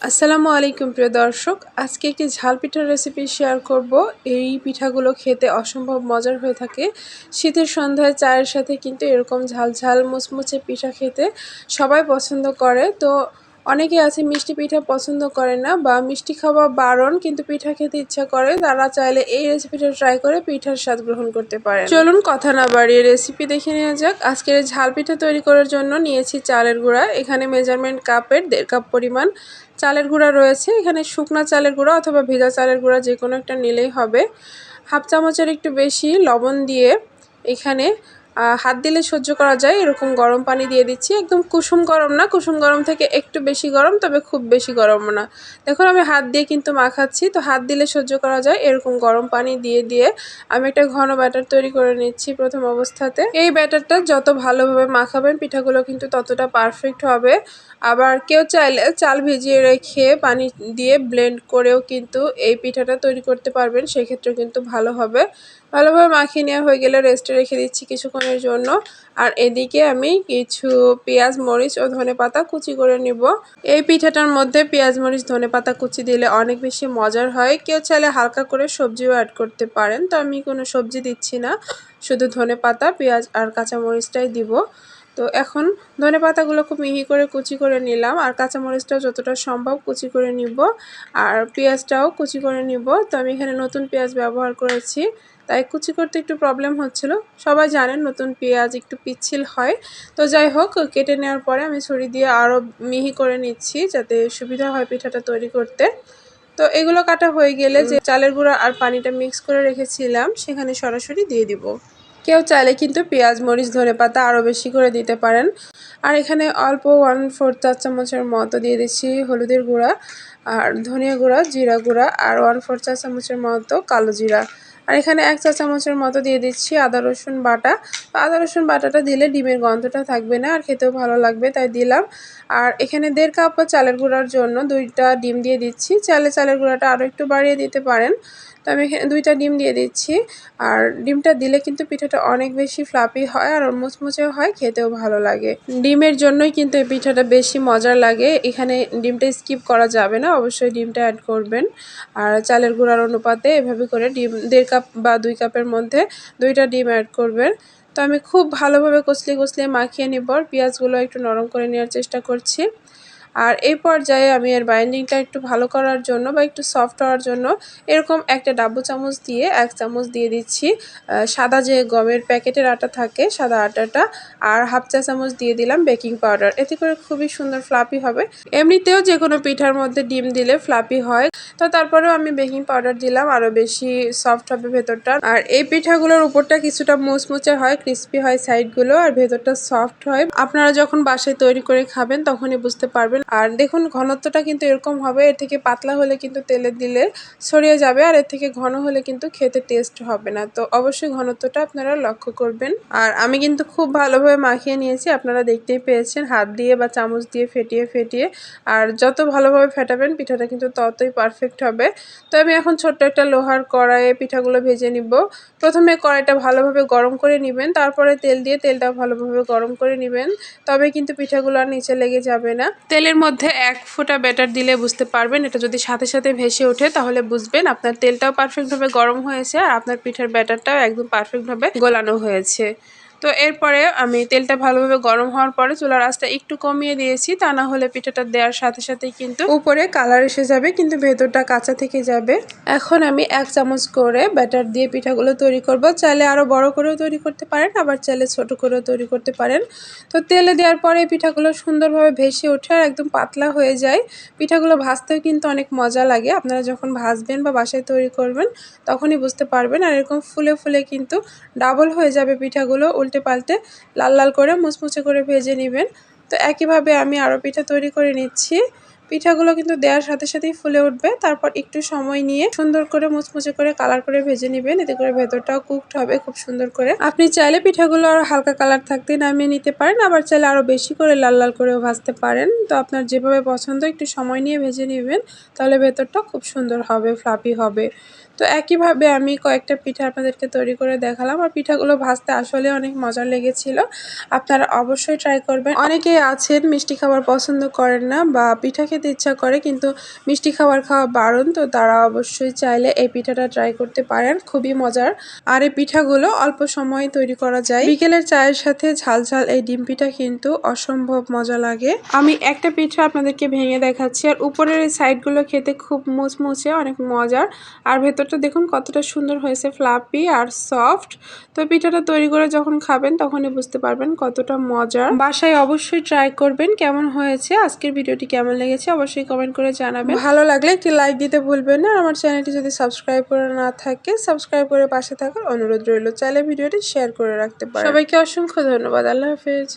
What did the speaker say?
আসসালামু আলাইকুম, প্রিয় দর্শক। আজকে একটি ঝাল পিঠার রেসিপি শেয়ার করব। এই পিঠাগুলো খেতে অসম্ভব মজার হয়ে থাকে। শীতের সন্ধ্যায় চায়ের সাথে কিন্তু এরকম ঝাল ঝাল মুচমুচে পিঠা খেতে সবাই পছন্দ করে। তো অনেকে আছে মিষ্টি পিঠা পছন্দ করে না বা মিষ্টি খাওয়া বারণ কিন্তু পিঠা খেতে ইচ্ছা করে, তারা চাইলে এই রেসিপিটা ট্রাই করে পিঠার স্বাদ গ্রহণ করতে পারে চলুন কথা না বাড়িয়ে রেসিপি দেখে নেওয়া যাক। আজকের ঝাল পিঠা তৈরি করার জন্য নিয়েছি চালের গুঁড়া। এখানে মেজারমেন্ট কাপের দেড় কাপ পরিমাণ চালের গুঁড়া রয়েছে। এখানে শুকনা চালের গুঁড়া অথবা ভেজা চালের গুঁড়া যে কোনো একটা নিলেই হবে। হাফ চামচের একটু বেশি লবণ দিয়ে এখানে হাত দিলে সহ্য করা যায়, এরকম গরম পানি দিয়ে দিচ্ছি। একদম কুসুম গরম না, কুসুম গরম থেকে একটু বেশি গরম, তবে খুব বেশি গরম না। দেখুন, আমি হাত দিয়ে কিন্তু মাখাচ্ছি, তো হাত দিলে সহ্য করা যায়, এরকম গরম পানি দিয়ে দিয়ে আমি একটা ঘন ব্যাটার তৈরি করে নিচ্ছি প্রথম অবস্থাতে। এই ব্যাটারটা যত ভালোভাবে মাখাবেন, পিঠাগুলো কিন্তু ততটা পারফেক্ট হবে। আবার কেউ চাইলে চাল ভিজিয়ে রেখে পানি দিয়ে ব্লেন্ড করেও কিন্তু এই পিঠাটা তৈরি করতে পারবেন সেক্ষেত্রে কিন্তু ভালো হবে। ভালোভাবে মাখিয়ে নেওয়া হয়ে গেলে রেস্টে রেখে দিচ্ছি কিছুক্ষণের জন্য। আর এদিকে আমি কিছু পেঁয়াজ, মরিচ ও ধনে পাতা কুচি করে নিব। এই পিঠাটার মধ্যে পেঁয়াজ, মরিচ, ধনে পাতা কুচি দিলে অনেক বেশি মজার হয়। কেউ চাইলে হালকা করে সবজিও অ্যাড করতে পারেন। তো আমি কোনো সবজি দিচ্ছি না। শুধু ধনে পাতা, পেঁয়াজ আর কাঁচামরিচটাই দিব। তো এখন ধনে পাতাগুলো খুব মিহি করে কুচি করে নিলাম, আর কাঁচামরিচটাও যতটা সম্ভব কুচি করে নিব, আর পেঁয়াজটাও কুচি করে নিব। তো আমি এখানে নতুন পেঁয়াজ ব্যবহার করেছি, তাই কুচি করতে একটু প্রবলেম হচ্ছিল। সবাই জানেন নতুন পেঁয়াজ একটু পিচ্ছিল হয়। তো যাই হোক, কেটে নেওয়ার পরে আমি ছুরি দিয়ে আরও মিহি করে নিচ্ছি, যাতে সুবিধা হয় পিঠাটা তৈরি করতে। তো এগুলো কাটা হয়ে গেলে যে চালের গুঁড়া আর পানিটা মিক্স করে রেখেছিলাম, সেখানে সরাসরি দিয়ে দিব। কেউ চাইলে কিন্তু পেঁয়াজ, মরিচ, ধনে পাতা আরও বেশি করে দিতে পারেন। আর এখানে অল্প ওয়ান ফোর চার চামচের মতো দিয়ে দিচ্ছি হলুদের গুঁড়া আর ধনিয়া গুঁড়া, জিরা গুঁড়া আর ওয়ান ফোর চা চামচের মতো কালো জিরা। আর এখানে এক চা চামচের মতো দিয়ে দিচ্ছি আদা, রসুন বাটা। আদা, রসুন বাটাটা দিলে ডিমের গন্ধটা থাকবে না আর খেতেও ভালো লাগবে, তাই দিলাম। আর এখানে দেড় কাপ চালের গুঁড়ার জন্য দুইটা ডিম দিয়ে দিচ্ছি। চালে চালের গুঁড়াটা আরও একটু বাড়িয়ে দিতে পারেন। তো আমি এখানে দুইটা ডিম দিয়ে দিচ্ছি। আর ডিমটা দিলে কিন্তু পিঠাটা অনেক বেশি ফ্লাপি হয় আর মুচমুচেও হয়, খেতেও ভালো লাগে। ডিমের জন্যই কিন্তু এই পিঠাটা বেশি মজার লাগে। এখানে ডিমটা স্কিপ করা যাবে না, অবশ্যই ডিমটা অ্যাড করবেন। আর চালের গুঁড়ার অনুপাতে এভাবে করে ডিম, দেড় কাপ বা দুই কাপের মধ্যে দুইটা ডিম অ্যাড করবেন। তো আমি খুব ভালোভাবে কচলি কচলিয়ে মাখিয়ে নিব। পেঁয়াজগুলো একটু নরম করে নেওয়ার চেষ্টা করছি। আর এই পর্যায়ে আমি এর বাইন্ডিংটা একটু ভালো করার জন্য বা একটু সফট হওয়ার জন্য এরকম একটা ডাব্বু চামচ দিয়ে এক চামচ দিয়ে দিচ্ছি। সাদা যে গমের প্যাকেটের আটা থাকে, সাদা আটাটা, আর হাফ চা চামচ দিয়ে দিলাম বেকিং পাউডার এতে করে খুবই সুন্দর ফ্লাপি হবে। এমনিতেও যে কোনো পিঠার মধ্যে ডিম দিলে ফ্লাপি হয়। তো তারপরেও আমি বেকিং পাউডার দিলাম আরও বেশি সফট হবে ভেতরটা। আর এই পিঠাগুলোর উপরটা কিছুটা মুচমুচে হয় ক্রিস্পি হয় সাইডগুলো, আর ভেতরটা সফট হয়। আপনারা যখন বাসায় তৈরি করে খাবেন, তখনই বুঝতে পারবেন। আর দেখুন, ঘনত্বটা কিন্তু এরকম হবে, এর থেকে পাতলা হলে কিন্তু তেলে দিলে ছড়িয়ে যাবে, আর এর থেকে ঘন হলে কিন্তু খেতে টেস্ট হবে না। তো অবশ্যই ঘনত্বটা আপনারা লক্ষ্য করবেন। আর আমি কিন্তু খুব ভালোভাবে মাখিয়ে নিয়েছি, আপনারা দেখতেই পেয়েছেন, হাত দিয়ে বা চামচ দিয়ে ফেটিয়ে ফেটিয়ে। আর যত ভালোভাবে ফেটাবেন, পিঠাটা কিন্তু ততই পারফেক্ট হবে। তো আমি এখন ছোট্ট একটা লোহার কড়াইয়ে পিঠাগুলো ভেজে নিব। প্রথমে কড়াইটা ভালোভাবে গরম করে নেবেন, তারপরে তেল দিয়ে তেলটা ভালোভাবে গরম করে নেবেন। তবে কিন্তু পিঠাগুলো আর নিচে লেগে যাবে না। তেলের মধ্যে এক ফোঁটা ব্যাটার দিলে বুঝতে পারবেন, এটা যদি সাথে সাথে ভেসে ওঠে তাহলে বুঝবেন আপনার তেলটাও পারফেক্টভাবে গরম হয়েছে আর আপনার পিঠার ব্যাটারটাও একদম পারফেক্টভাবে গোলানো হয়েছে। তো এরপরে আমি তেলটা ভালোভাবে গরম হওয়ার পরে চুলার আঁচটা একটু কমিয়ে দিয়েছি, তা না হলে পিঠাটা দেওয়ার সাথে সাথে কিন্তু উপরে কালার এসে যাবে, কিন্তু ভেতরটা কাঁচা থেকে যাবে। এখন আমি এক চামচ করে ব্যাটার দিয়ে পিঠাগুলো তৈরি করব। চাইলে আরও বড় করেও তৈরি করতে পারেন, আবার চাইলে ছোট করেও তৈরি করতে পারেন। তো তেলে দেওয়ার পরে পিঠাগুলো সুন্দরভাবে ভেসে ওঠে আর একদম পাতলা হয়ে যায়। পিঠাগুলো ভাজতেও কিন্তু অনেক মজা লাগে। আপনারা যখন ভাজবেন বা বাসায় তৈরি করবেন, তখনই বুঝতে পারবেন। আর এরকম ফুলে ফুলে কিন্তু ডাবল হয়ে যাবে পিঠাগুলো উল্টে পাল্টে লাল লাল করে মুচমুচে করে ভেজে নেবেন। তো একইভাবে আমি আরও পিঠা তৈরি করে নিচ্ছি। পিঠাগুলো কিন্তু দেওয়ার সাথে সাথেই ফুলে উঠবে। তারপর একটু সময় নিয়ে সুন্দর করে মুচমুচে করে কালার করে ভেজে নেবেন। এতে করে ভেতরটাও কুকড হবে খুব সুন্দর করে। আপনি চাইলে পিঠাগুলো আরও হালকা কালার থাকতে নামিয়ে নিতে পারেন। আবার চাইলে আরও বেশি করে লাল লাল করেও ভাজতে পারেন। তো আপনার যেভাবে পছন্দ, একটু সময় নিয়ে ভেজে নেবেন, তাহলে ভেতরটা খুব সুন্দর হবে ফ্লাপি হবে। তো একইভাবে আমি কয়েকটা পিঠা আপনাদেরকে তৈরি করে দেখালাম আর পিঠাগুলো ভাজতে আসলে অনেক মজা লেগেছিল। আপনারা অবশ্যই ট্রাই করবেন। অনেকেই আছেন মিষ্টি খাবার পছন্দ করেন না বা পিঠা খেতে ইচ্ছা করে কিন্তু মিষ্টি খাবার খাওয়া বারণ, তো তারা অবশ্যই চাইলে এই পিঠাটা ট্রাই করতে পারেন। খুবই মজার। আর এই পিঠাগুলো অল্প সময়ে তৈরি করা যায়। বিকেলের চায়ের সাথে ঝাল ঝাল এই ডিম পিঠা কিন্তু অসম্ভব মজা লাগে। আমি একটা পিঠা আপনাদেরকে ভেঙে দেখাচ্ছি আর উপরের সাইডগুলো খেতে খুব মুচমুচে, অনেক মজার। আর ভেতরটা দেখুন কতটা সুন্দর হয়েছে ফ্লাপি আর সফট তো পিঠাটা তৈরি করে যখন খাবেন তখনই বুঝতে পারবেন কতটা মজার। বাসায় অবশ্যই ট্রাই করবেন কেমন হয়েছে, আজকের ভিডিওটি কেমন লেগেছে অবশ্যই কমেন্ট করে জানাবেন। ভালো লাগলে একটি লাইক দিতে ভুলবেন না আমার চ্যানেলটি যদি সাবস্ক্রাইব করে না থাকে সাবস্ক্রাইব করে পাশে থাকার অনুরোধ রইল। চাইলে ভিডিওটি শেয়ার করে রাখতে পারেন। সবাইকে অসংখ্য ধন্যবাদ, আল্লাহ হাফেজ।